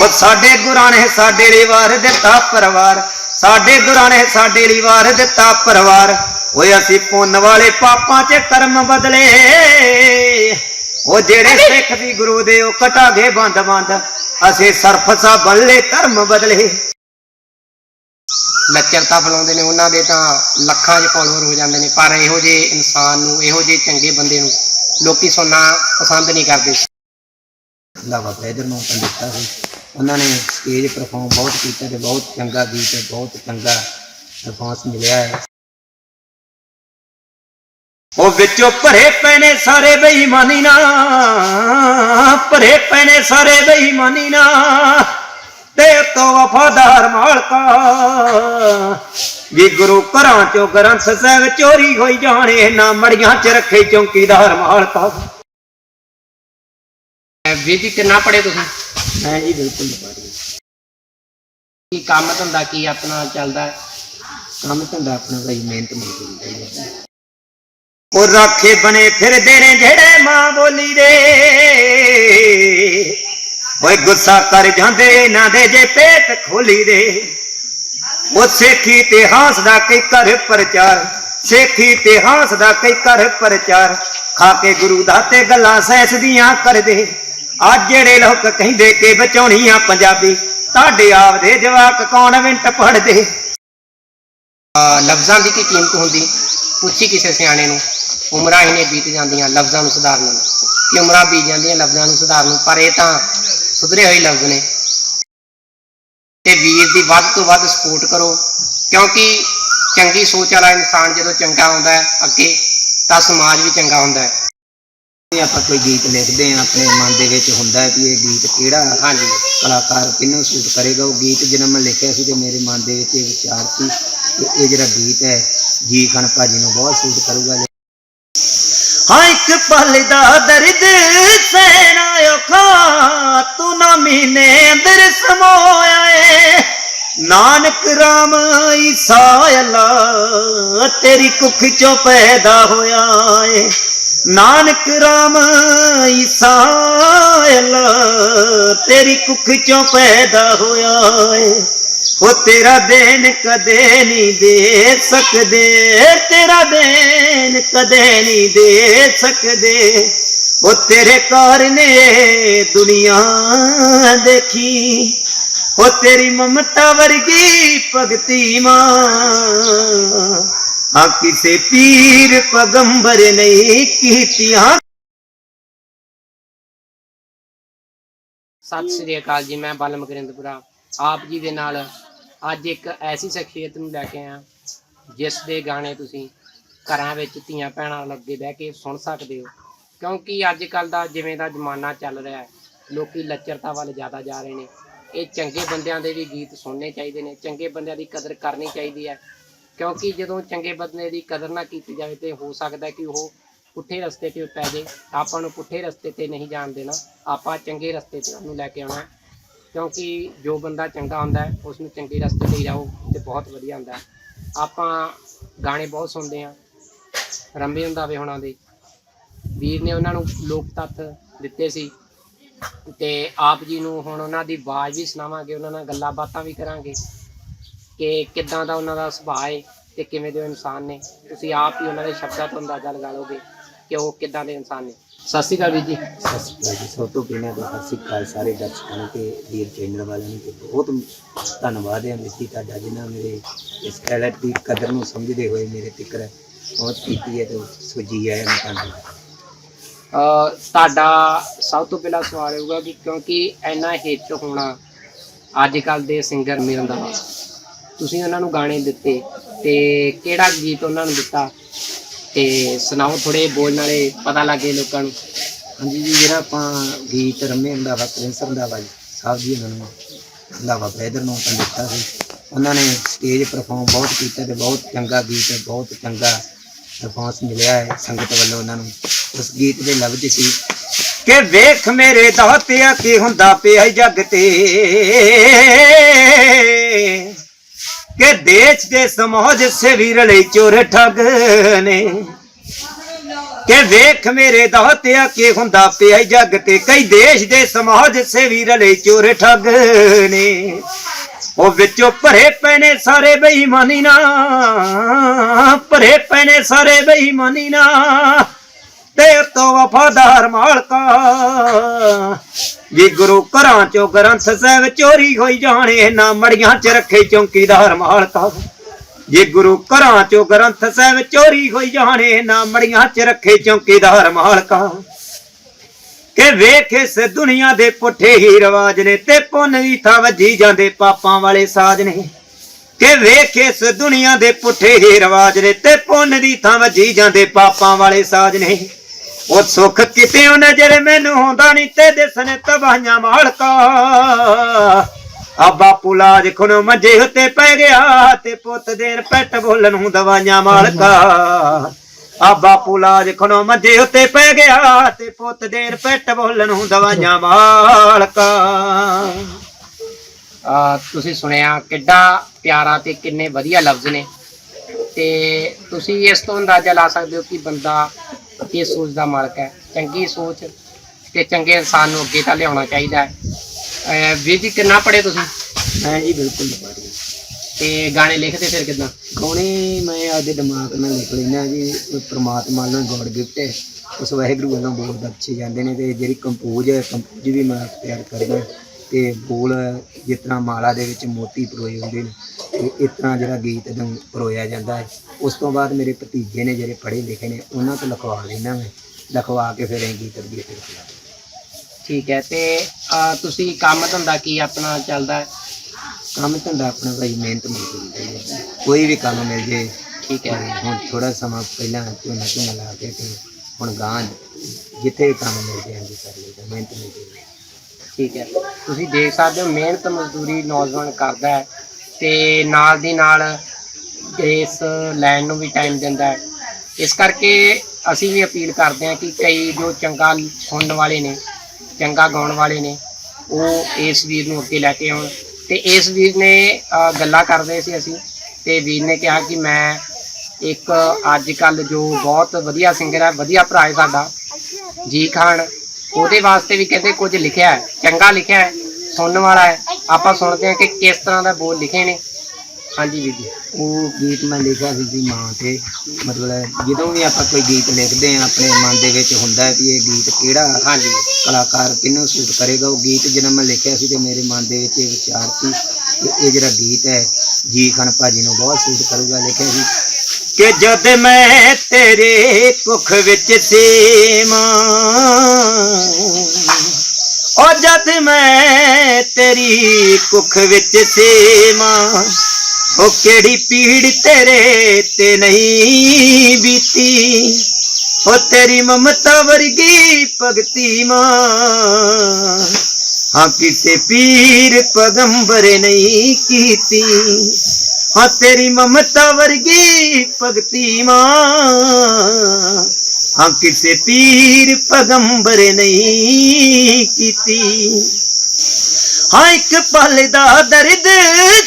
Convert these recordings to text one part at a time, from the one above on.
ਉਹ ਸਾਡੇ ਗੁਰਾਂ ਨੇ ਸਾਡੇ ਲਈ ਵਾਰ ਦਿੱਤਾ ਪਰਿਵਾਰ। ਸਾਡੇ ਗੁਰਾਂ ਨੇ ਸਾਡੇ ਲਈ ਵਾਰ ਦਿੱਤਾ ਪਰਿਵਾਰ। ਓਏ ਅਸੀਂ ਪੁੰਨ ਵਾਲੇ ਪਾਪਾਂ 'ਚ ਕਰਮ ਬਦਲੇ। ਉਹ ਜਿਹੜੇ ਸਿੱਖ ਦੀ ਗੁਰੂ ਦੇ ਉਹ ਕਟਾ ਗਏ ਬੰਦ ਬੰਦ। ਅਸੀਂ ਸਰਫਸਾ ਬੱਲੇ ਧਰਮ ਬਦਲੇ। ਲੱਚਰਤਾ ਫਲਾਉਂਦੇ ਨੇ ਉਹਨਾਂ ਦੇ ਤਾਂ ਲੱਖਾਂ 'ਚ ਫਾਲੋਅਰ ਹੋ ਜਾਂਦੇ ਨੇ ਪਰ ਇਹੋ ਜਿਹੇ ਇਨਸਾਨ ਨੂੰ ਇਹੋ ਜਿਹੇ ਚੰਗੇ ਬੰਦੇ ਨੂੰ ਲੋਕੀ ਸੁਣਨਾ ਪਸੰਦ ਨਹੀਂ ਕਰਦੇ। ਲਾਵਾ ਬੈਦਰ ਨੂੰ ਤਾਂ ਦਿੱਤਾ ਸੀ ਉਹਨਾਂ ਨੇ ਸਟੇਜ ਪਰਫਾਰਮ ਬਹੁਤ ਕੀਤਾ ਤੇ ਬਹੁਤ ਚੰਗਾ ਗੀਤ ਬਹੁਤ ਚੰਗਾ ਰਿਸਪਾਂਸ ਮਿਲਿਆ ਹੈ। ਉਹ ਵਿੱਚੋਂ ਭਰੇ ਪਏ ਨੇ ਸਾਰੇ ਬੇਈਮਾਨੀ ਨਾ ਭਰੇ ਪਏ ਨੇ ਸਾਰੇ ਬੇਈਮਾਨੀ ਨਾ ਤੇ ਤੋ ਵਫਾਦਾਰ ਮਾਲਕਾ, ਵੀ ਗੁਰੂ ਘਰਾਂ ਚੋਂ ਗ੍ਰੰਥ ਸਾਹਿਬ ਚੋਰੀ ਹੋਈ ਜਾਣੇ ਨਾ ਮੜੀਆਂ ਚ ਰੱਖੇ ਚੌਕੀਦਾਰ ਮਾਲਕਾ। ਅਹ ਵੀਰ ਜੀ, ਕਿੰਨਾ ਪੜੇ ਤੁਸੀਂ? ਮੈਂ ਜੀ ਬਿਲਕੁਲ ਨਹੀਂ ਕੀ ਕੰਮ ਧੰਦਾ, ਕੀ ਆਪਣਾ ਚੱਲਦਾ? ਕੰਮ ਧੰਦਾ ਆਪਣਾ ਭਾਈ ਮਿਹਨਤ ਮਜ਼ਦੂਰੀ ਦਾ ਉਹ ਰਾਖੇ ਬਣੇ ਫਿਰਦੇ ਨੇ ਜਿਹੜੇ ਮਾਂ ਬੋਲੀ ਦੇ। ਓਏ ਗੁੱਸਾ ਕਰ ਜਾਂਦੇ ਇਹਨਾਂ ਦੇ ਜੇ ਪੇਟ ਖੋਲੀ ਦੇ। ਉਹ ਸੇਖੀ ਇਤਿਹਾਸ ਦਾ ਕਈ ਕਰ ਪ੍ਰਚਾਰ। ਸੇਖੀ ਇਤਿਹਾਸ ਦਾ ਕਈ ਕਰ ਪ੍ਰਚਾਰ। ਖਾ ਕੇ ਗੁਰੂ ਦਾ ਤੇ ਗੱਲਾਂ ਸੈਸ ਦੀਆਂ ਕਰਦੇ। ਅੱਜ ਜਿਹੜੇ ਲੋਕ ਕਹਿੰਦੇ ਕਿ ਬਚਾਉਣੀ ਆ ਪੰਜਾਬੀ ਤੁਹਾਡੇ ਆਪ ਦੇ ਜਵਾਕ ਕੌਨਵੈਂਟ ਪੜਦੇ ਲਫ਼ਜ਼ਾਂ ਦੀ ਕੀ ਕੀਮਤ ਹੁੰਦੀ? ਪੁੱਛੀ ਕਿਸੇ ਸਿਆਣੇ ਨੂੰ। ਉਮਰਾਂ ਹੀ ਨੇ ਬੀਤ ਜਾਂਦੀਆਂ ਲਫ਼ਜ਼ਾਂ ਨੂੰ ਸੁਧਾਰਨ ਨੂੰ। ਕਿ ਉਮਰਾਂ ਬੀਤ ਜਾਂਦੀਆਂ ਲਫ਼ਜ਼ਾਂ ਨੂੰ ਸੁਧਾਰਨ ਨੂੰ, ਪਰ ਇਹ ਤਾਂ ਸੁਧਰੇ ਹੋਏ ਲਫ਼ਜ਼ ਨੇ। ਤੇ ਵੀਰ ਦੀ ਵੱਧ ਤੋਂ ਵੱਧ ਸਪੋਰਟ ਕਰੋ। ਕਿਉਂਕਿ ਚੰਗੀ ਸੋਚ ਵਾਲਾ ਇਨਸਾਨ ਜਦੋਂ ਚੰਗਾ ਹੁੰਦਾ ਹੈ ਅੱਗੇ, ਤਾਂ ਸਮਾਜ ਵੀ ਚੰਗਾ ਹੁੰਦਾ ਹੈ। ਜੇ ਆਪਾਂ ਕੋਈ ਗੀਤ ਲਿਖਦੇ ਆ ਆਪਣੇ ਮਨ ਦੇ ਵਿੱਚ ਹੁੰਦਾ ਹੈ ਕਿ ਇਹ ਗੀਤ ਕਿਹੜਾ ਹਾਂਜੀ ਕਲਾਕਾਰ ਕਿਹਨੂੰ ਸੂਟ ਕਰੇਗਾ? ਉਹ ਗੀਤ ਜਦੋਂ ਮੈਂ ਲਿਖਿਆ ਸੀ ਤੇ ਮੇਰੇ ਮਨ ਦੇ ਵਿੱਚ ਇਹ ਵਿਚਾਰ ਸੀ ਕਿ ਇਹ ਜਿਹੜਾ ਗੀਤ ਹੈ, ਜੀ ਖਾਨ ਭਾਜੀ ਨੂੰ ਬਹੁਤ ਸੂਟ ਕਰੂਗਾ। ਹਾਂ, ਇੱਕ ਪਲ ਦਾ ਦਰਦ ਸੈਨਾ ਔਖਾ, ਤੂੰ ਨਾ ਮਹੀਨੇ ਅੰਦਰ ਸਮੋਇਆ ਏ। ਨਾਨਕ ਰਾਮ ਈਸਾ ਅੱਲਾ, ਤੇਰੀ ਕੁੱਖ ਚੋਂ ਪੈਦਾ ਹੋਇਆ ਏ। ਨਾਨਕ ਰਾਮ ਈਸਾ, ਅੱਲਾ, ਤੇਰੀ ਕੁੱਖ ਚੋਂ ਪੈਦਾ ਹੋਇਆ ਏ। ਉਹ ਤੇਰਾ ਦੇਨ ਕਦੇ ਨਹੀਂ ਦੇ ਸਕਦੇ, ਤੇਰਾ ਦੇਨ ਕਦੇ ਨਹੀਂ ਦੇ ਸਕਦੇ। ਉਹ ਤੇਰੇ ਕਾਰਨੇ ਦੁਨੀਆ ਦੇਖੀ ਉਹ ਤੇਰੀ ਮਮਤਾ ਵਰਗੀ ਭਗਤੀ ਮਾਂ। ਹਾਂ ਕਿਸੇ ਪੀਰ ਪਗੰਬਰ ਨਹੀਂ ਕੀਤੀਆਂ। ਸਤਿ ਸ੍ਰੀ ਅਕਾਲ ਜੀ, ਮੈਂ ਬਲਮ ਗਰਿੰਦਪੁਰਾ। ਆਪ ਜੀ ਦੇ ਨਾਲ ਅੱਜ ਇੱਕ ਐਸੀ ਸ਼ਖਸੀਅਤ ਨੂੰ ਲੈ ਕੇ ਆਇਆ, ਜਿਸ ਦੇ ਗਾਣੇ ਤੁਸੀਂ ਘਰਾਂ ਵਿੱਚ ਧੀਆਂ ਭੈਣਾਂ ਲੱਗੇ ਬਹਿ ਕੇ ਸੁਣ ਸਕਦੇ ਹੋ। ਕਿਉਂਕਿ ਅੱਜ ਕੱਲ ਦਾ ਜਿਵੇਂ ਦਾ ਜ਼ਮਾਨਾ ਚੱਲ ਰਿਹਾ ਹੈ, ਲੋਕੀ ਲੱਚਰਤਾ ਵੱਲ ਜ਼ਿਆਦਾ ਜਾ ਰਹੇ ਨੇ। ਇਹ ਚੰਗੇ ਬੰਦਿਆਂ ਦੇ ਵੀ ਗੀਤ ਸੁਣਨੇ ਚਾਹੀਦੇ ਨੇ, ਚੰਗੇ ਬੰਦਿਆਂ ਦੀ ਕਦਰ ਕਰਨੀ ਚਾਹੀਦੀ ਹੈ। ਕਿਉਂਕਿ ਜਦੋਂ ਚੰਗੇ ਬੰਦੇ ਦੀ ਕਦਰ ਨਾ ਕੀਤੀ ਜਾਵੇ ਤੇ ਹੋ ਸਕਦਾ ਕਿ ਉਹ ਪੁੱਠੇ ਰਸਤੇ ਤੇ ਪੈ ਜਾਏ ਆਪਾਂ ਨੂੰ ਪੁੱਠੇ ਰਸਤੇ ਤੇ ਨਹੀਂ ਜਾਣ ਦੇਣਾ। ਆਪਾਂ ਚੰਗੇ ਰਸਤੇ ਤੇ ਉਹਨੂੰ ਲੈ ਕੇ ਆਉਣਾ ਕਿਉਂਕਿ ਜੋ ਬੰਦਾ ਚੰਗਾ ਹੁੰਦਾ ਹੈ ਉਸ ਨੂੰ ਚੰਗੇ ਰਸਤੇ ਤੇ ਜਾਓ ਤੇ ਬਹੁਤ ਵਧੀਆ ਹੁੰਦਾ ਆਪਾਂ ਗਾਣੇ ਬਹੁਤ ਸੁਣਦੇ ਆ ਰੰਬੇ ਹੁੰਦਾਵੇ ਹੁਣਾਂ ਦੇ। ਵੀਰ ਨੇ ਉਹਨਾਂ ਨੂੰ ਲੋਕ ਤੱਥ ਦਿੱਤੇ ਸੀ ਤੇ ਆਪ ਜੀ ਨੂੰ ਹੁਣ ਉਹਨਾਂ ਦੀ ਆਵਾਜ਼ ਵੀ ਸੁਣਾਵਾਂਗੇ, ਉਹਨਾਂ ਨਾਲ ਗੱਲਾਂ ਬਾਤਾਂ ਵੀ ਕਰਾਂਗੇ। ਕਿ ਕਿੱਦਾਂ ਦਾ ਉਹਨਾਂ ਦਾ ਸੁਭਾਅ ਹੈ ਤੇ ਕਿਵੇਂ ਦੇ ਉਹ ਇਨਸਾਨ ਨੇ। ਤੁਸੀਂ ਆਪ ਹੀ ਉਹਨਾਂ ਦੇ ਸ਼ਬਦਾਂ ਤੋਂ ਅੰਦਾਜ਼ਾ ਲਗਾ ਲਓਗੇ ਕਿ ਉਹ ਕਿੱਦਾਂ ਦੇ ਇਨਸਾਨ ਨੇ। ਸਤਿ ਸ਼੍ਰੀ ਅਕਾਲ ਵੀਰ ਜੀ। ਸਤਿ ਸ਼੍ਰੀ ਅਕਾਲ ਜੀ। ਸਭ ਤੋਂ ਪਹਿਲਾਂ ਤਾਂ ਸਤਿ ਸ਼੍ਰੀ ਅਕਾਲ ਸਾਰੇ ਦਰਸ਼ਕਾਂ ਨੂੰ ਤੇ ਵੀਰ ਚੈਨਲ ਵਾਲਿਆਂ ਨੂੰ ਤੇ ਬਹੁਤ ਧੰਨਵਾਦ ਹੈ ਮਿੱਤੀ ਤੁਹਾਡਾ ਜਿਨ੍ਹਾਂ ਮੇਰੇ ਇਸ ਟੈਲੈਂਟ ਦੀ ਕਦਰ ਨੂੰ ਸਮਝਦੇ ਹੋਏ ਮੇਰੇ ਤਿੱਕਰ ਪਹੁੰਚ ਕੀਤੀ ਹੈ ਤੇ ਸੁਜੀ ਹੈ ਮੈਂ ਅਹ ਤੁਹਾਡਾ ਸਭ ਤੋਂ ਪਹਿਲਾ ਸਵਾਲ ਹੋਊਗਾ ਕਿ ਕਿਉਂਕਿ ਇੰਨਾ ਹਿੱਟ ਹੋਣਾ ਅੱਜ ਕੱਲ ਦੇ ਸਿੰਗਰ ਮਿਲਣ ਦਾ ਤੁਸੀਂ ਉਹਨਾਂ ਨੂੰ ਗਾਣੇ ਦਿੱਤੇ ਤੇ ਕਿਹੜਾ ਗੀਤ ਉਹਨਾਂ ਨੂੰ ਦਿੱਤਾ? ਤੇ ਸੁਣਾਓ ਥੋੜੇ ਬੋਲ ਨਾਲੇ ਪਤਾ ਲੱਗੇ ਲੋਕਾਂ ਨੂੰ। ਹਾਂਜੀ ਜੀ, ਜਿਹੜਾ ਆਪਾਂ ਗੀਤ ਰੰਮੇ ਰੰਧਾਵਾ ਪ੍ਰਿੰਸ ਰੰਧਾਵਾ ਜੀ ਸਾਹਿਬ ਜੀ ਉਹਨਾਂ ਨੂੰ ਰੰਧਾਵਾ ਬ੍ਰਦਰ ਨੂੰ ਤਾਂ ਦਿੱਤਾ ਸੀ। ਉਹਨਾਂ ਨੇ ਸਟੇਜ ਪਰਫਾਰਮ ਬਹੁਤ ਕੀਤਾ ਤੇ ਬਹੁਤ ਚੰਗਾ ਗੀਤ, ਬਹੁਤ ਚੰਗਾ ਰਿਸਪਾਂਸ ਮਿਲਿਆ ਹੈ ਸੰਗਤ ਵੱਲੋਂ ਉਹਨਾਂ ਨੂੰ। ਉਸ ਗੀਤ ਦੇ ਲਫ਼ਜ਼ ਸੀ ਕਿ ਵੇਖ ਮੇਰੇ ਦਾਤਿਆ ਕੀ ਹੁੰਦਾ ਪਿਆ ਜੱਗ ਤੇ। ਕਿ ਦੇਸ਼ ਦੇ ਸਮਾਜ ਸੇ ਵੀ ਰਲੇ ਚੋਰ ਨੇ। ਕਿ ਵੇਖ ਮੇਰੇ ਦਾਤਿਆ ਕੀ ਹੁੰਦਾ ਪਿਆ ਜੱਗ ਤੇ, ਕਈ ਦੇਸ਼ ਦੇ ਸਮਾਜ ਸੇਵੀ ਰਲੇ ਚੋਰ ਠੱਗ ਨੇ। ਉਹ ਵਿੱਚੋਂ ਭਰੇ ਪਏ ਸਾਰੇ ਬੇਈਮਾਨੀ ਨਾ ਭਰੇ ਪਏ ਸਾਰੇ ਬੇਈਮਾਨੀ ਨਾ ਤੇ ਤੋਂ ਵਫਾਦਾਰ ਮਾਲਕਾ ਜੀ ਗੁਰੂ ਘਰਾਂ ਚੋਂ ਗ੍ਰੰਥ ਸਾਹਿਬ ਚੋਰੀ ਹੋਈ ਜਾਣੇ ਨਾ ਮੜੀਆਂ ਚ ਰੱਖੇ ਚੌਂਕੀਦਾਰ ਮਾਲਕਾ। ਜੇ ਗੁਰੂ ਘਰਾਂ ਚੋਂ ਗ੍ਰੰਥ ਸਾਹਿਬ ਚੋਰੀ ਹੋਈ ਜਾਣੇ ਨਾ ਮੜੀਆਂ ਚ ਰੱਖੇ ਚੌਂਕੀਦਾਰ ਮਾਲਕਾ। ਕਿ ਵੇਖ ਇਸ ਦੁਨੀਆ ਦੇ ਪੁੱਠੇ ਹੀ ਰਿਵਾਜ ਨੇ ਤੇ ਪੁੰਨ ਦੀ ਥਾਂ ਵੱਜੀ ਜਾਂਦੇ ਪਾਪਾਂ ਵਾਲੇ ਸਾਜ ਨੇ। ਕਿ ਵੇਖ ਇਸ ਦੁਨੀਆ ਦੇ ਪੁੱਠੇ ਹੀ ਰਿਵਾਜ ਨੇ ਤੇ ਪੁੰਨ ਦੀ ਥਾਂ ਵੱਜੀ ਜਾਂਦੇ ਪਾਪਾਂ ਵਾਲੇ ਸਾਜ ਨੇ। ਉਹ ਸੁੱਖ ਕਿਤੇ ਉਹ ਨਜ਼ਰ ਮੈਨੂੰ ਹੁੰਦਾ ਨਹੀਂ ਤੇ ਦਿਸਣ ਤਬਾਹੀਆਂ ਮਾਲਕਾ। ਆ ਬਾਪੂ ਲਾਜ ਖਣੋ ਮੰਜੇ ਉੱਤੇ ਪੈ ਗਿਆ ਤੇ ਪੁੱਤ ਦੇਰ ਪੈਟ ਬੋਲਣ ਨੂੰ ਦਵਾਈਆਂ ਮਾਲਕਾ। ਆ ਬਾਪੂ ਲਾਜ ਖਣੋ ਮੰਜੇ ਉੱਤੇ ਪੈ ਗਿਆ ਤੇ ਪੁੱਤ ਦੇਰ ਪੈਟ ਬੋਲਣ ਨੂੰ ਦਵਾਈਆਂ ਮਾਲਕਾ। ਆ, ਤੁਸੀਂ ਸੁਣਿਆ ਕਿੱਡਾ ਪਿਆਰਾ ਤੇ ਕਿੰਨੇ ਵਧੀਆ ਲਫ਼ਜ਼ ਨੇ। ਤੇ ਤੁਸੀਂ ਇਸ ਤੋਂ ਅੰਦਾਜ਼ਾ ਲਾ ਸਕਦੇ ਹੋ ਕਿ ਬੰਦਾ ਕਿਸ ਸੋਚ ਦਾ ਮਾਲਕ ਹੈ। ਚੰਗੀ ਸੋਚ ਤੇ ਚੰਗੇ ਇਨਸਾਨ ਨੂੰ ਅੱਗੇ ਤਾਂ ਲਿਆਉਣਾ ਚਾਹੀਦਾ ਹੈ। ਵੀਰ ਜੀ ਕਿੰਨਾ ਪੜ੍ਹੇ ਤੁਸੀਂ? ਮੈਂ ਜੀ ਬਿਲਕੁਲ ਨਹੀਂ ਤੇ ਗਾਣੇ ਲਿਖਦੇ ਫਿਰ ਕਿਦਾਂ? ਕੌਣੇ ਮੈਂ ਆਪਦੇ ਦਿਮਾਗ ਨਾਲ ਲਿਖ ਲੈਣਾ ਜੀ। ਪ੍ਰਮਾਤਮਾ ਨਾਲ ਗੋਡ ਗਿਫਟ ਹੈ। ਉਸ ਵਾਹਿਗੁਰੂ ਵੱਲੋਂ ਬੋਲ ਬਖਸ਼ੇ ਜਾਂਦੇ ਨੇ ਤੇ ਜਿਹੜੀ ਕੰਪੋਜ਼ ਹੈ ਕੰਪੋਜ਼ ਵੀ ਮੈਂ ਤਿਆਰ ਕਰਦਾ। ਤੇ ਬੋਲ ਜਿਸ ਤਰ੍ਹਾਂ ਮਾਲਾ ਦੇ ਵਿੱਚ ਮੋਤੀ ਪਰੋਏ ਹੁੰਦੇ ਨੇ। ਤੇ ਇਸ ਤਰ੍ਹਾਂ ਜਿਹੜਾ ਗੀਤ ਨੂੰ ਪਰੋਇਆ ਜਾਂਦਾ ਹੈ। ਉਸ ਤੋਂ ਬਾਅਦ ਮੇਰੇ ਭਤੀਜੇ ਨੇ ਜਿਹੜੇ ਪੜ੍ਹੇ ਲਿਖੇ ਨੇ ਉਹਨਾਂ ਤੋਂ ਲਿਖਵਾ ਲੈਣਾ ਮੈਂ। ਲਿਖਵਾ ਕੇ ਫਿਰ ਇਹ ਗੀਤ ਅੱਗੇ ਫਿਰ ਚਲਾ ਠੀਕ ਹੈ ਤੇ ਅਹ ਤੁਸੀਂ ਕੰਮ ਧੰਦਾ ਕੀ ਆਪਣਾ ਚੱਲਦਾ ਹੈ? ਕੰਮ ਧੰਦਾ ਆਪਣਾ ਭਾਈ ਮਿਹਨਤ ਮਜ਼ਦੂਰੀ ਦਾ ਹੀ ਹੈ। ਕੋਈ ਵੀ ਕੰਮ ਮਿਲ ਜੇ ਠੀਕ ਹੈ। ਤੇ ਹੁਣ ਥੋੜਾ ਸਮਾਂ ਪਹਿਲਾਂ ਝੋਨਾ ਝੋਨਾ ਲਾ ਕੇ ਤੇ ਹੁਣ ਗਾਂ ਜਿੱਥੇ ਵੀ ਕੰਮ ਮਿਲ ਜੇ ਹਾਂਜੀ ਕਰ ਲਈਦਾ ਮਿਹਨਤ ਮਜ਼ਦੂਰੀ ਠੀਕ ਹੈ। ਤੁਸੀਂ ਦੇਖ ਸਕਦੇ ਹੋ ਮਿਹਨਤ ਮਜ਼ਦੂਰੀ ਨੌਜਵਾਨ ਕਰਦਾ ਹੈ। ਤੇ ਨਾਲ ਦੀ ਨਾਲ ਇਸ ਲੈਣ ਨੂੰ ਵੀ ਟਾਈਮ ਦਿੰਦਾ ਹੈ। ਇਸ ਕਰਕੇ ਅਸੀਂ ਵੀ ਅਪੀਲ ਕਰਦੇ ਹਾਂ ਕਿ ਕਈ ਜੋ ਚੰਗਾ ਸੁਣਨ ਵਾਲੇ ਨੇ, ਚੰਗਾ ਗਾਉਣ ਵਾਲੇ ਨੇ, ਉਹ ਇਸ ਵੀਰ ਨੂੰ ਅੱਗੇ ਲੈ ਕੇ ਆਉਣ। ਤੇ ਇਸ ਵੀਰ ਨੇ ਗੱਲਾਂ ਕਰਦੇ ਸੀ ਅਸੀਂ ਤੇ ਵੀਰ ਨੇ ਕਿਹਾ ਕਿ ਮੈਂ ਇੱਕ ਅੱਜ ਕੱਲ ਜੋ ਬਹੁਤ ਵਧੀਆ ਸਿੰਗਰ ਹੈ, ਵਧੀਆ ਭਰਾ ਹੈ ਸਾਡਾ, ਜੀ ਖਾਨ, ਉਹਦੇ ਵਾਸਤੇ ਵੀ ਕਹਿੰਦੇ ਕੁਝ ਲਿਖਿਆ ਚੰਗਾ ਲਿਖਿਆ ਸੁਣਨ ਵਾਲਾ ਹੈ। ਆਪਾਂ ਸੁਣਦੇ ਹਾਂ ਕਿ ਕਿਸ ਤਰ੍ਹਾਂ ਦਾ ਬੋਲ ਲਿਖੇ ਨੇ। ਹਾਂਜੀ ਵੀਰ ਜੀ। ਉਹ ਗੀਤ ਮੈਂ ਲਿਖਿਆ ਸੀ ਜੀ ਮਾਂ ਤੇ। ਮਤਲਬ ਜਦੋਂ ਵੀ ਆਪਾਂ ਕੋਈ ਗੀਤ ਲਿਖਦੇ ਆ ਆਪਣੇ ਮਨ ਦੇ ਵਿੱਚ ਹੁੰਦਾ ਹੈ ਵੀ ਇਹ ਗੀਤ ਕਿਹੜਾ ਹਾਂਜੀ। ਕਲਾਕਾਰ ਕਿਹਨੂੰ ਸੂਟ ਕਰੇਗਾ। ਉਹ ਗੀਤ ਜਦੋਂ ਮੈਂ ਲਿਖਿਆ ਸੀ ਤੇ ਮੇਰੇ ਮਨ ਦੇ ਵਿੱਚ ਇਹ ਵਿਚਾਰ ਸੀ ਕਿ ਇਹ ਜਿਹੜਾ ਗੀਤ ਹੈ ਜੀ ਖਾਨ ਭਾਜੀ ਨੂੰ ਬਹੁਤ ਸੂਟ ਕਰੂਗਾ ਲਿਖਿਆ ਸੀ। ਕਿ ਜਦ ਮੈਂ ਤੇਰੇ ਕੁੱਖ ਵਿੱਚ ਸੀ ਮਾਂ ਉਹ ਜਦ ਮੈਂ ਤੇਰੀ ਕੁੱਖ ਵਿੱਚ ਸੀ ਮਾਂ ਉਹ ਕਿਹੜੀ ਪੀੜ ਤੇਰੇ ਤੇ ਨਹੀਂ ਬੀਤੀ? ਉਹ ਤੇਰੀ ਮਮਤਾ ਵਰਗੀ ਭਗਤੀ ਮਾਂ, ਹਾਂ ਕਿਸੇ ਪੀਰ ਪਗੰਬਰ ਨਹੀਂ ਕੀਤੀ। ਹਾਂ ਤੇਰੀ ਮਮਤਾ ਵਰਗੀ ਭਗਤੀ ਮਾਂ ਹਾਂ ਕਿਸੇ ਪੀਰ ਪਗੰਬਰ ਨਹੀਂ ਕੀਤੀ। ਹਾਂ, ਇੱਕ ਪਲ ਦਾ ਦਰਦ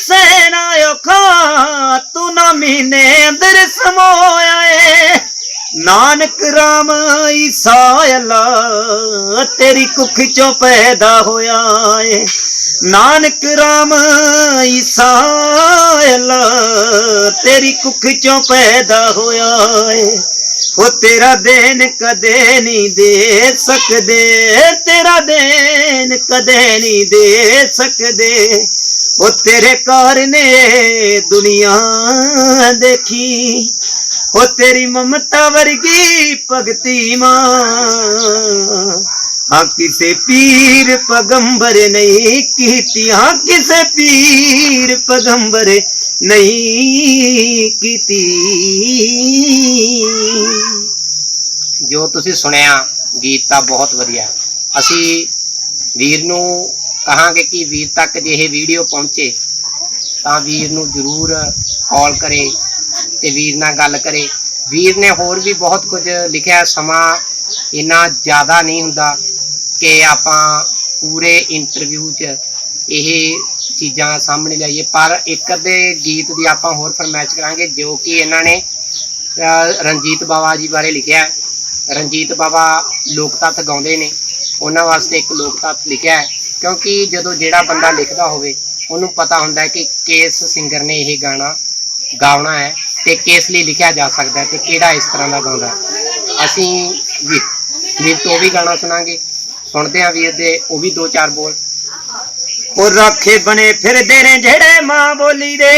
ਸਹਿਣਾ ਔਖਾ, ਤੂੰ ਨਾ ਮਹੀਨੇ ਅੰਦਰ ਸਮੋਇਆ ਏ। ਨਾਨਕ ਰਾਮ ਈਸਾ ਅੱਲਾ, ਤੇਰੀ ਕੁੱਖ ਚੋਂ ਪੈਦਾ ਹੋਇਆ ਏ। ਨਾਨਕ ਰਾਮ ਈਸਾ ਅੱਲਾ, ਤੇਰੀ ਕੁੱਖ ਚੋਂ ਪੈਦਾ ਹੋਇਆ ਏ। ਉਹ ਤੇਰਾ ਦੇਨ ਕਦੇ ਨਹੀਂ ਦੇ ਸਕਦੇ ਤੇਰਾ ਦੇਨ ਕਦੇ ਨਹੀਂ ਦੇ ਸਕਦੇ ਉਹ ਤੇਰੇ ਕਾਰਨੇ ਦੁਨੀਆ ਦੇਖੀ ਉਹ ਤੇਰੀ ਮਮਤਾ ਵਰਗੀ ਭਗਤੀ ਮਾਂ ਹਾਂ ਕਿਸੇ ਪੀਰ ਪਗੰਬਰ ਨਹੀਂ ਕੀਤੀ ਹਾਂ ਕਿਸੇ ਪੀਰ ਪਗੰਬਰ ਨਹੀਂ ਕੀਤੀ। ਜੋ ਤੁਸੀਂ ਸੁਣਿਆ, ਗੀਤ ਤਾਂ ਬਹੁਤ ਵਧੀਆ। ਅਸੀਂ ਵੀਰ ਨੂੰ ਕਹਾਂਗੇ ਕਿ ਵੀਰ ਤੱਕ ਜੇ ਇਹ ਵੀਡੀਓ ਪਹੁੰਚੇ, ਤਾਂ ਵੀਰ ਨੂੰ ਜ਼ਰੂਰ ਕਾਲ ਕਰੇ ਤੇ ਵੀਰ ਨਾਲ ਗੱਲ ਕਰੇ। ਵੀਰ ਨੇ ਹੋਰ ਵੀ ਬਹੁਤ ਕੁਝ ਲਿਖਿਆ, ਸਮਾਂ ਇੰਨਾ ਜ਼ਿਆਦਾ ਨਹੀਂ ਹੁੰਦਾ ਕਿ ਆਪਾਂ ਪੂਰੇ ਇੰਟਰਵਿਊ 'ਚ ਇਹ ਚੀਜ਼ਾਂ ਸਾਹਮਣੇ ਲਿਆਈਏ, ਪਰ ਇੱਕ ਅੱਧੇ ਗੀਤ ਦੀ ਆਪਾਂ ਹੋਰ ਫਰਮਾਇਸ਼ ਕਰਾਂਗੇ, ਜੋ ਕਿ ਇਹਨਾਂ ਨੇ ਰਣਜੀਤ ਬਾਵਾ ਜੀ ਬਾਰੇ ਲਿਖਿਆ ਰਣਜੀਤ ਬਾਵਾ ਲੋਕ ਤੱਤ ਗਾਉਂਦੇ ਨੇ, ਉਹਨਾਂ ਵਾਸਤੇ ਇੱਕ ਲੋਕ ਤੱਤ ਲਿਖਿਆ ਕਿਉਂਕਿ ਜਦੋਂ ਜਿਹੜਾ ਬੰਦਾ ਲਿਖਦਾ ਹੋਵੇ, ਉਹਨੂੰ ਪਤਾ ਹੁੰਦਾ ਹੈ ਕਿ ਕਿਸ ਸਿੰਗਰ ਨੇ ਇਹ ਗਾਣਾ ਗਾਉਣਾ ਹੈ ਤੇ ਕਿਸ ਲਈ ਲਿਖਿਆ ਜਾ ਸਕਦਾ ਹੈ ਤੇ ਕਿਹੜਾ ਇਸ ਤਰ੍ਹਾਂ ਦਾ ਗਾਉਂਦਾ ਅਸੀਂ ਵੀ ਵੀਰ ਤੋਂ ਉਹ ਵੀ ਗਾਣਾ ਸੁਣਾਂਗੇ, ਸੁਣਦੇ ਹਾਂ ਵੀਰ ਦੇ, ਉਹ ਵੀ ਦੋ ਚਾਰ ਬੋਲ। ਉਹ ਰਾਖੇ ਬਣੇ ਫਿਰਦੇ ਨੇ ਜਿਹੜੇ ਮਾਂ ਬੋਲੀ ਦੇ।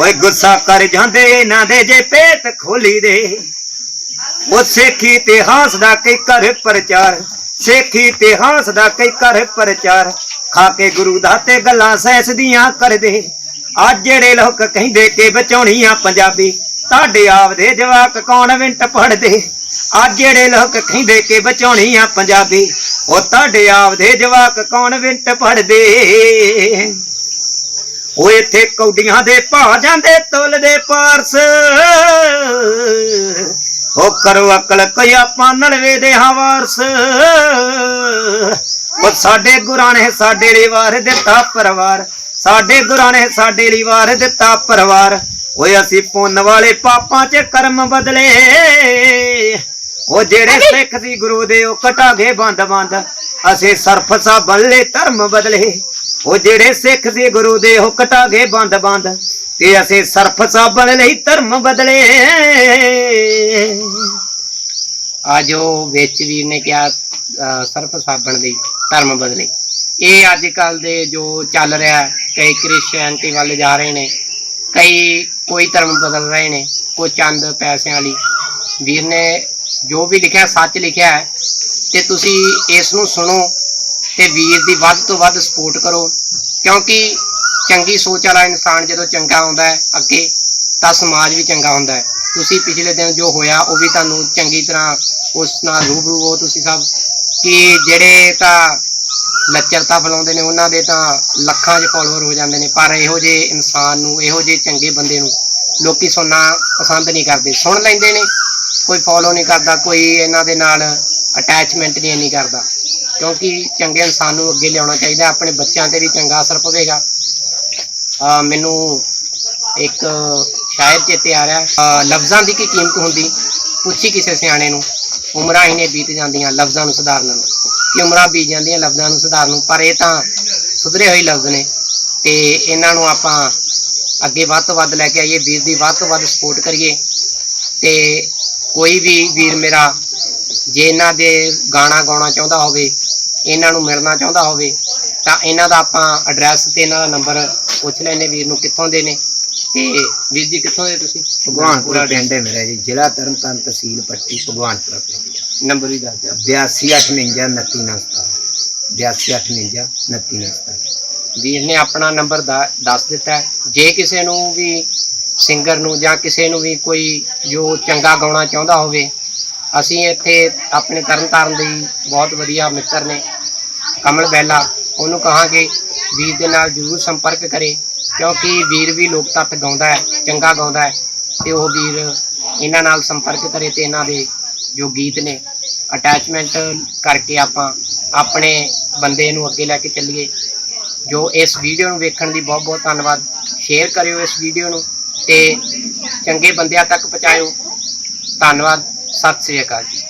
ਓਏ ਗੁੱਸਾ ਕਰ ਜਾਂਦੇ ਇਹਨਾਂ ਦੇ ਜੇ ਪੇਟ ਖੋਲੀ ਦੇ। ਉਹ ਸਿੱਖੀ ਇਤਿਹਾਸ ਦਾ ਕਈ ਕਰ ਪ੍ਰਚਾਰ, ਸੇਖੀ ਇਤਿਹਾਸ ਦਾ ਕਈ ਕਰ ਪ੍ਰਚਾਰ, ਖਾ ਕੇ ਗੁਰੂ ਦਾ ਤੇ ਗੱਲਾਂ ਸੈਸ ਦੀਆਂ ਕਰਦੇ। ਅੱਜ ਜਿਹੜੇ ਲੋਕ ਕਹਿੰਦੇ ਕਿ ਬਚਾਉਣੀ ਆ ਪੰਜਾਬੀ, ਤੁਹਾਡੇ ਆਪ ਦੇ ਜਵਾਕ ਕੌਨਵੈਂਟ ਪੜਦੇ ਅੱਜ ਜਿਹੜੇ ਲੋਕ ਕਹਿੰਦੇ ਕਿ ਬਚਾਉਣੀ ਆ ਪੰਜਾਬੀ, ਉਹ ਤੁਹਾਡੇ ਆਪਦੇ ਜਵਾਕ ਕੌਨਵੈਂਟ ਪੜਦੇ ਉਹ ਇੱਥੇ ਕੌਡੀਆਂ ਦੇ ਭਾ ਜਾਂਦੇ ਤੁਲ ਦੇ ਪਾਰਸ। ਉਹ ਕਰੋ ਅਕਲ ਕੋਈ ਆਪਾਂ ਨਲਵੇ ਦੇ ਹਵਾਰਸ ਉਹ ਸਾਡੇ ਗੁਰਾਂ ਨੇ ਸਾਡੇ ਲਈ ਵਾਰ ਦਿੱਤਾ ਪਰਿਵਾਰ। ਸਾਡੇ ਗੁਰਾਂ ਨੇ ਸਾਡੇ ਲਈ ਵਾਰ ਦਿੱਤਾ ਪਰਿਵਾਰ। ਓਏ ਅਸੀਂ ਪੁੰਨ ਵਾਲੇ ਪਾਪਾਂ 'ਚ ਕਰਮ ਬਦਲੇ। ਉਹ ਜਿਹੜੇ ਸਿੱਖ ਸੀ ਗੁਰੂ ਦੇ ਉਹ ਕਟਾਗੇ ਬੰਦ ਬੰਦ। ਅਸੀਂ ਸਰਫ ਸਾਬਣ ਲੈ ਧਰਮ ਬਦਲੇ। ਉਹ ਜਿਹੜੇ ਸਿੱਖ ਸੀ ਗੁਰੂ ਦੇ ਉਹ ਕਟਾਗੇ ਬੰਦ ਬੰਦ। ਤੇ ਅਸੀਂ ਸਰਫ ਸਾਬਣ ਲਈ ਧਰਮ ਬਦਲੇ। ਅੱਜ ਉਹ ਵਿੱਚ ਵੀਰ ਨੇ ਕਿਹਾ ਸਰਫ ਸਾਬਣ ਦੀ ਧਰਮ ਬਦਲੇ। ਇਹ ਅੱਜ ਕੱਲ ਦੇ ਜੋ ਚੱਲ ਰਿਹਾ ਕਈ ਕ੍ਰਿਸਚੀਅਨਟੀ ਵੱਲ ਜਾ ਰਹੇ ਨੇ ਕਈ ਕੋਈ ਧਰਮ ਬਦਲ ਰਹੇ ਨੇ ਕੋਈ ਚੰਦ ਪੈਸਿਆਂ ਵਾਲੀ। ਵੀਰ ਨੇ ਜੋ ਵੀ ਲਿਖਿਆ, ਸੱਚ ਲਿਖਿਆ ਹੈ, ਤੇ ਤੁਸੀਂ ਇਸ ਨੂੰ ਸੁਣੋ ਤੇ ਵੀਰ ਦੀ ਵੱਧ ਤੋਂ ਵੱਧ ਸਪੋਰਟ ਕਰੋ। ਕਿਉਂਕਿ ਚੰਗੀ ਸੋਚ ਵਾਲਾ ਇਨਸਾਨ ਜਦੋਂ ਚੰਗਾ ਹੁੰਦਾ ਹੈ ਅੱਗੇ, ਤਾਂ ਸਮਾਜ ਵੀ ਚੰਗਾ ਹੁੰਦਾ ਹੈ। ਤੁਸੀਂ ਪਿਛਲੇ ਦਿਨ ਜੋ ਹੋਇਆ, ਉਹ ਵੀ ਤੁਹਾਨੂੰ ਚੰਗੀ ਤਰ੍ਹਾਂ ਉਸ ਨਾਲ ਰੂਬਰੂ ਹੋ ਤੁਸੀਂ ਸਭ। ਕਿ ਜਿਹੜੇ ਤਾਂ ਲੱਚਰਤਾ ਫਲਾਉਂਦੇ ਨੇ, ਉਹਨਾਂ ਦੇ ਤਾਂ ਲੱਖਾਂ 'ਚ ਫਾਲੋਅਰ ਹੋ ਜਾਂਦੇ ਨੇ। ਪਰ ਇਹੋ ਜਿਹੇ ਇਨਸਾਨ ਨੂੰ, ਇਹੋ ਜਿਹੇ ਚੰਗੇ ਬੰਦੇ ਨੂੰ ਲੋਕੀ ਸੁਣਨਾ ਪਸੰਦ ਨਹੀਂ ਕਰਦੇ। ਸੁਣ ਲੈਂਦੇ ਨੇ ਕੋਈ ਫੋਲੋ ਨਹੀਂ ਕਰਦਾ, ਕੋਈ ਇਹਨਾਂ ਦੇ ਨਾਲ ਅਟੈਚਮੈਂਟ ਨਹੀਂ, ਇੰਨੀ ਕਰਦਾ। ਕਿਉਂਕਿ ਚੰਗੇ ਇਨਸਾਨ ਨੂੰ ਅੱਗੇ ਲਿਆਉਣਾ ਚਾਹੀਦਾ, ਆਪਣੇ ਬੱਚਿਆਂ ਤੇ ਵੀ ਚੰਗਾ ਅਸਰ ਪਵੇਗਾ। ਮੈਨੂੰ ਇੱਕ ਸ਼ਾਇਰ ਚੇਤੇ ਆ ਰਿਹਾ ਲਫ਼ਜ਼ਾਂ ਦੀ ਕੀ ਕੀਮਤ ਹੁੰਦੀ? ਪੁੱਛੀ ਕਿਸੇ ਸਿਆਣੇ ਨੂੰ। ਉਮਰਾਂ ਹੀ ਨੇ ਬੀਤ ਜਾਂਦੀਆਂ ਲਫ਼ਜ਼ਾਂ ਨੂੰ ਸੁਧਾਰਨ ਨੂੰ। ਕਿ ਉਮਰਾਂ ਬੀਤ ਜਾਂਦੀਆਂ ਲਫ਼ਜ਼ਾਂ ਨੂੰ ਸੁਧਾਰਨ ਨੂੰ, ਪਰ ਇਹ ਤਾਂ ਸੁਧਰੇ ਹੋਏ ਲਫ਼ਜ਼ ਨੇ। ਤੇ ਇਹਨਾਂ ਨੂੰ ਆਪਾਂ ਅੱਗੇ ਵੱਧ ਤੋਂ ਵੱਧ ਲੈ ਕੇ ਆਈਏ, ਵੀਰ ਦੀ ਵੱਧ ਤੋਂ ਵੱਧ ਸਪੋਰਟ ਕਰੀਏ। ਤੇ ਕੋਈ ਵੀ ਵੀਰ ਮੇਰਾ ਜੇ ਇਹਨਾਂ ਦੇ ਗਾਣਾ ਗਾਉਣਾ ਚਾਹੁੰਦਾ ਹੋਵੇ ਇਹਨਾਂ ਨੂੰ ਮਿਲਣਾ ਚਾਹੁੰਦਾ ਹੋਵੇ ਤਾਂ ਇਹਨਾਂ ਦਾ ਆਪਾਂ ਐਡਰੈਸ ਤੇ ਇਹਨਾਂ ਦਾ ਨੰਬਰ ਪੁੱਛ ਲੈਨੇ ਵੀਰ ਨੂੰ ਕਿੱਥੋਂ ਦੇ ਨੇ। ਤੇ ਵੀਰ ਜੀ ਕਿੱਥੋਂ ਦੇ ਤੁਸੀਂ? ਭਗਵਾਨਪੁਰਾ ਪਿੰਡ ਹੈ ਮੇਰਾ ਜੀ ਜ਼ਿਲ੍ਹਾ ਤਰਨਤਾਰਨ ਤਹਿਸੀਲ ਪੱਟੀ ਭਗਵਾਨਪੁਰਾ ਪਿੰਡ ਨੰਬਰ ਵੀ ਦੱਸ ਦਿਓ। 8259 8259 ਵੀਰ ਨੇ ਆਪਣਾ ਨੰਬਰ ਦਾ- ਦੱਸ ਦਿੱਤਾ। ਜੇ ਕਿਸੇ ਨੂੰ ਵੀ ਸਿੰਗਰ ਨੂੰ ਜਾਂ ਕਿਸੇ ਨੂੰ ਵੀ ਕੋਈ ਜੋ ਚੰਗਾ ਗਾਉਣਾ ਚਾਹੁੰਦਾ ਹੋਵੇ, ਅਸੀਂ ਇੱਥੇ ਆਪਣੇ ਤਰਨਤਾਰਨ ਦੇ ਹੀ ਬਹੁਤ ਵਧੀਆ ਮਿੱਤਰ ਨੇ, ਕਮਲ ਬੈਲਾ। ਉਹਨੂੰ ਕਹਾਂਗੇ, ਵੀਰ ਦੇ ਨਾਲ ਜਰੂਰ ਸੰਪਰਕ ਕਰੇ, ਕਿਉਂਕਿ ਵੀਰ ਵੀ ਲੋਕ ਤੱਤ ਗਾਉਂਦਾ ਹੈ, ਚੰਗਾ ਗਾਉਂਦਾ ਹੈ, ਤੇ ਉਹ ਵੀਰ ਇਹਨਾਂ ਨਾਲ ਸੰਪਰਕ ਕਰੇ ਤੇ ਇਹਨਾਂ ਦੇ ਜੋ ਗੀਤ ਨੇ ਅਟੈਚਮੈਂਟ ਕਰਕੇ ਆਪਾਂ ਆਪਣੇ ਬੰਦੇ ਨੂੰ ਅੱਗੇ ਲੈ ਕੇ ਚੱਲੀਏ। ਜੋ ਇਸ ਵੀਡੀਓ ਨੂੰ ਵੇਖਣ ਦੀ ਬਹੁਤ ਬਹੁਤ ਧੰਨਵਾਦ। ਸ਼ੇਅਰ ਕਰਿਓ ਇਸ ਵੀਡੀਓ ਨੂੰ। ਤੇ ਚੰਗੇ ਬੰਦਿਆਂ ਤੱਕ ਪਹੁੰਚਾਇਓ। ਧੰਨਵਾਦ। ਸਤਿ ਸ੍ਰੀ ਅਕਾਲ ਜੀ।